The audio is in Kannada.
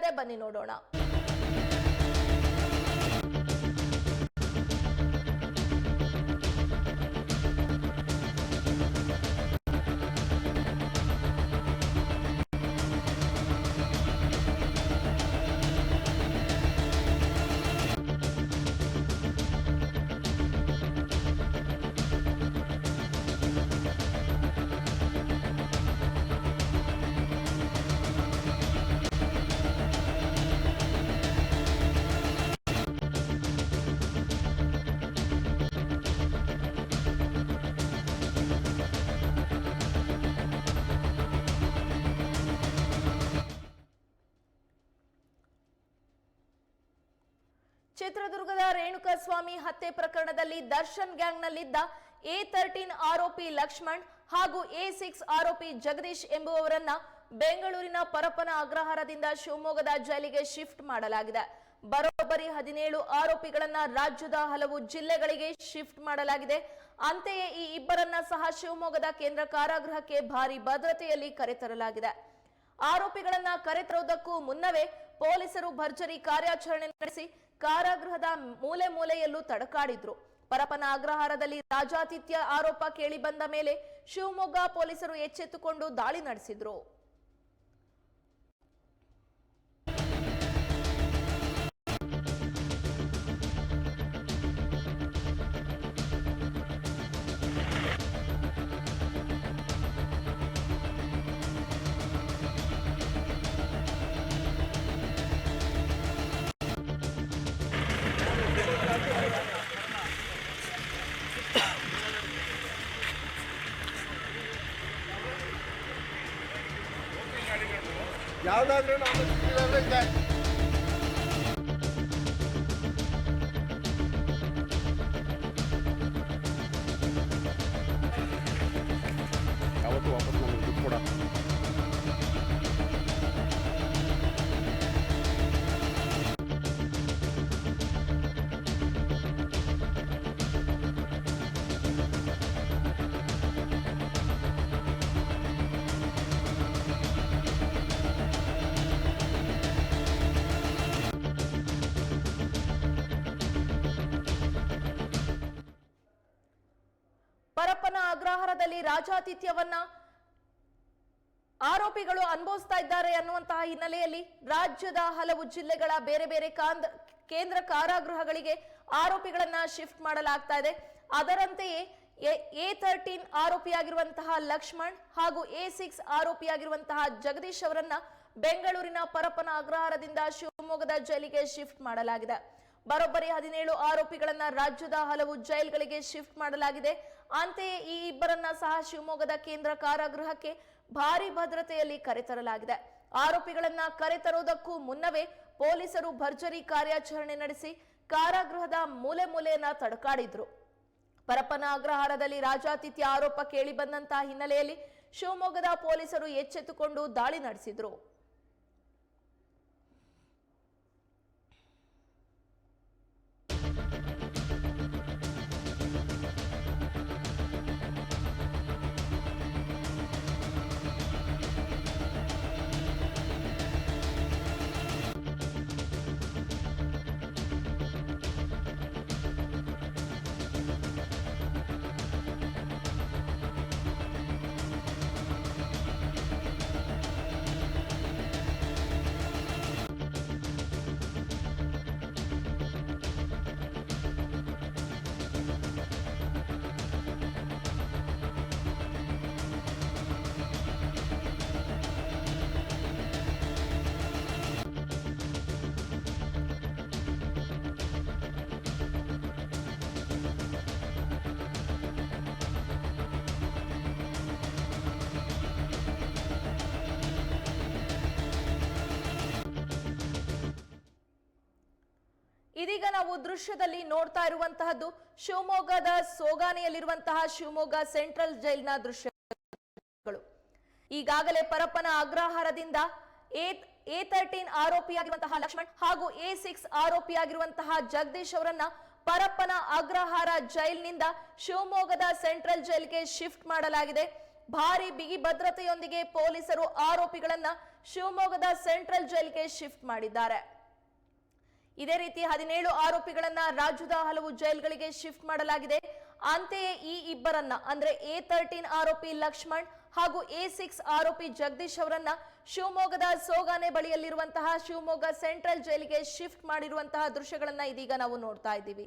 ಇದೆ ಬನ್ನಿ ನೋಡೋಣ. ಚಿತ್ರದುರ್ಗದ ರೇಣುಕಾಸ್ವಾಮಿ ಹತ್ಯೆ ಪ್ರಕರಣದಲ್ಲಿ ದರ್ಶನ್ ಗ್ಯಾಂಗ್ನಲ್ಲಿದ್ದ ಎ ತರ್ಟೀನ್ ಆರೋಪಿ ಲಕ್ಷ್ಮಣ್ ಹಾಗೂ ಎ ಸಿಕ್ಸ್ ಆರೋಪಿ ಜಗದೀಶ್ ಎಂಬುವವರನ್ನ ಬೆಂಗಳೂರಿನ ಪರಪ್ಪನ ಅಗ್ರಹಾರದಿಂದ ಶಿವಮೊಗ್ಗದ ಜೈಲಿಗೆ ಶಿಫ್ಟ್ ಮಾಡಲಾಗಿದೆ. ಬರೋಬ್ಬರಿ ಹದಿನೇಳು ಆರೋಪಿಗಳನ್ನ ರಾಜ್ಯದ ಹಲವು ಜಿಲ್ಲೆಗಳಿಗೆ ಶಿಫ್ಟ್ ಮಾಡಲಾಗಿದೆ. ಅಂತೆಯೇ ಈ ಇಬ್ಬರನ್ನ ಸಹ ಶಿವಮೊಗ್ಗದ ಕೇಂದ್ರ ಕಾರಾಗೃಹಕ್ಕೆ ಭಾರಿ ಭದ್ರತೆಯಲ್ಲಿ ಕರೆತರಲಾಗಿದೆ. ಆರೋಪಿಗಳನ್ನ ಕರೆತರುವುದಕ್ಕೂ ಮುನ್ನವೇ ಪೊಲೀಸರು ಭರ್ಜರಿ ಕಾರ್ಯಾಚರಣೆ ನಡೆಸಿ ಕಾರಾಗೃಹದ ಮೂಲೆ ಮೂಲೆಯಲ್ಲೂ ತಡಕಾಡಿದ್ರು. ಪರಪನ ಅಗ್ರಹಾರದಲ್ಲಿ ರಾಜಾತಿಥ್ಯ ಆರೋಪ ಕೇಳಿ ಬಂದ ಮೇಲೆ ಶಿವಮೊಗ್ಗ ಪೊಲೀಸರು ಎಚ್ಚೆತ್ತುಕೊಂಡು ದಾಳಿ ನಡೆಸಿದ್ರು. ಯಾವ್ದಾದ್ರೂ ನಮ್ಮ ಪರಪ್ಪನ ಅಗ್ರಹಾರದಲ್ಲಿ ರಾಜಾತಿಥ್ಯವನ್ನ ಆರೋಪಿಗಳು ಅನುಭವಿಸ್ತಾ ಇದ್ದಾರೆ ಅನ್ನುವಂತಹ ಹಿನ್ನೆಲೆಯಲ್ಲಿ ರಾಜ್ಯದ ಹಲವು ಜಿಲ್ಲೆಗಳ ಬೇರೆ ಬೇರೆ ಕಾಂದ್, ಕೇಂದ್ರ ಕಾರಾಗೃಹಗಳಿಗೆ ಆರೋಪಿಗಳನ್ನ ಶಿಫ್ಟ್ ಮಾಡಲಾಗ್ತಾ ಇದೆ. ಅದರಂತೆಯೇ ಎ ತರ್ಟೀನ್ ಆರೋಪಿಯಾಗಿರುವಂತಹ ಲಕ್ಷ್ಮಣ್ ಹಾಗೂ ಎ ಸಿಕ್ಸ್ ಆರೋಪಿಯಾಗಿರುವಂತಹ ಜಗದೀಶ್ ಅವರನ್ನ ಬೆಂಗಳೂರಿನ ಪರಪ್ಪನ ಅಗ್ರಹಾರದಿಂದ ಶಿವಮೊಗ್ಗದ ಜೈಲಿಗೆ ಶಿಫ್ಟ್ ಮಾಡಲಾಗಿದೆ. ಬರೋಬ್ಬರಿ ಹದಿನೇಳು ಆರೋಪಿಗಳನ್ನ ರಾಜ್ಯದ ಹಲವು ಜೈಲ್ಗಳಿಗೆ ಶಿಫ್ಟ್ ಮಾಡಲಾಗಿದೆ. ಅಂತೆಯೇ ಈ ಇಬ್ಬರನ್ನ ಸಹ ಶಿವಮೊಗ್ಗದ ಕೇಂದ್ರ ಕಾರಾಗೃಹಕ್ಕೆ ಭಾರಿ ಭದ್ರತೆಯಲ್ಲಿ ಕರೆತರಲಾಗಿದೆ. ಆರೋಪಿಗಳನ್ನ ಕರೆತರುವುದಕ್ಕೂ ಮುನ್ನವೇ ಪೊಲೀಸರು ಭರ್ಜರಿ ಕಾರ್ಯಾಚರಣೆ ನಡೆಸಿ ಕಾರಾಗೃಹದ ಮೂಲೆ ಮೂಲೆಯನ್ನ ತಡಕಾಡಿದ್ರು. ಪರಪ್ಪನ ಅಗ್ರಹಾರದಲ್ಲಿ ರಾಜಾತಿಥ್ಯ ಆರೋಪ ಕೇಳಿಬಂದಂತಹ ಹಿನ್ನೆಲೆಯಲ್ಲಿ ಶಿವಮೊಗ್ಗದ ಪೊಲೀಸರು ಎಚ್ಚೆತ್ತುಕೊಂಡು ದಾಳಿ ನಡೆಸಿದ್ರು. ಇದೀಗ ನಾವು ದೃಶ್ಯದಲ್ಲಿ ನೋಡ್ತಾ ಇರುವಂತಹದ್ದು ಶಿವಮೊಗ್ಗದ ಸೋಗಾನೆಯಲ್ಲಿರುವಂತಹ ಶಿವಮೊಗ್ಗ ಸೆಂಟ್ರಲ್ ಜೈಲ್ನ ದೃಶ್ಯಗಳು. ಈಗಾಗಲೇ ಪರಪ್ಪನ ಅಗ್ರಹಾರದಿಂದ ಎ ತರ್ಟೀನ್ ಆರೋಪಿಯಾಗಿರುವಂತಹ ಲಕ್ಷ್ಮಣ್ ಹಾಗೂ ಎ ಸಿಕ್ಸ್ ಆರೋಪಿಯಾಗಿರುವಂತಹ ಜಗದೀಶ್ ಅವರನ್ನ ಪರಪ್ಪನ ಅಗ್ರಹಾರ ಜೈಲಿನಿಂದ ಶಿವಮೊಗ್ಗದ ಸೆಂಟ್ರಲ್ ಜೈಲ್ಗೆ ಶಿಫ್ಟ್ ಮಾಡಲಾಗಿದೆ. ಭಾರಿ ಬಿಗಿ ಭದ್ರತೆಯೊಂದಿಗೆ ಪೊಲೀಸರು ಆರೋಪಿಗಳನ್ನ ಶಿವಮೊಗ್ಗದ ಸೆಂಟ್ರಲ್ ಜೈಲ್ಗೆ ಶಿಫ್ಟ್ ಮಾಡಿದ್ದಾರೆ. ಇದೇ ರೀತಿ ಹದಿನೇಳು ಆರೋಪಿಗಳನ್ನ ರಾಜ್ಯದ ಹಲವು ಜೈಲ್ಗಳಿಗೆ ಶಿಫ್ಟ್ ಮಾಡಲಾಗಿದೆ. ಅಂತೆಯೇ ಈ ಇಬ್ಬರನ್ನ, ಅಂದ್ರೆ ಎ ತರ್ಟೀನ್ ಆರೋಪಿ ಲಕ್ಷ್ಮಣ್ ಹಾಗೂ ಎ ಸಿಕ್ಸ್ ಆರೋಪಿ ಜಗದೀಶ್ ಅವರನ್ನ ಶಿವಮೊಗ್ಗದ ಸೋಗಾನೆ ಬಳಿಯಲ್ಲಿರುವಂತಹ ಶಿವಮೊಗ್ಗ ಸೆಂಟ್ರಲ್ ಜೈಲಿಗೆ ಶಿಫ್ಟ್ ಮಾಡಿರುವಂತಹ ದೃಶ್ಯಗಳನ್ನ ಇದೀಗ ನಾವು ನೋಡ್ತಾ ಇದ್ದೀವಿ.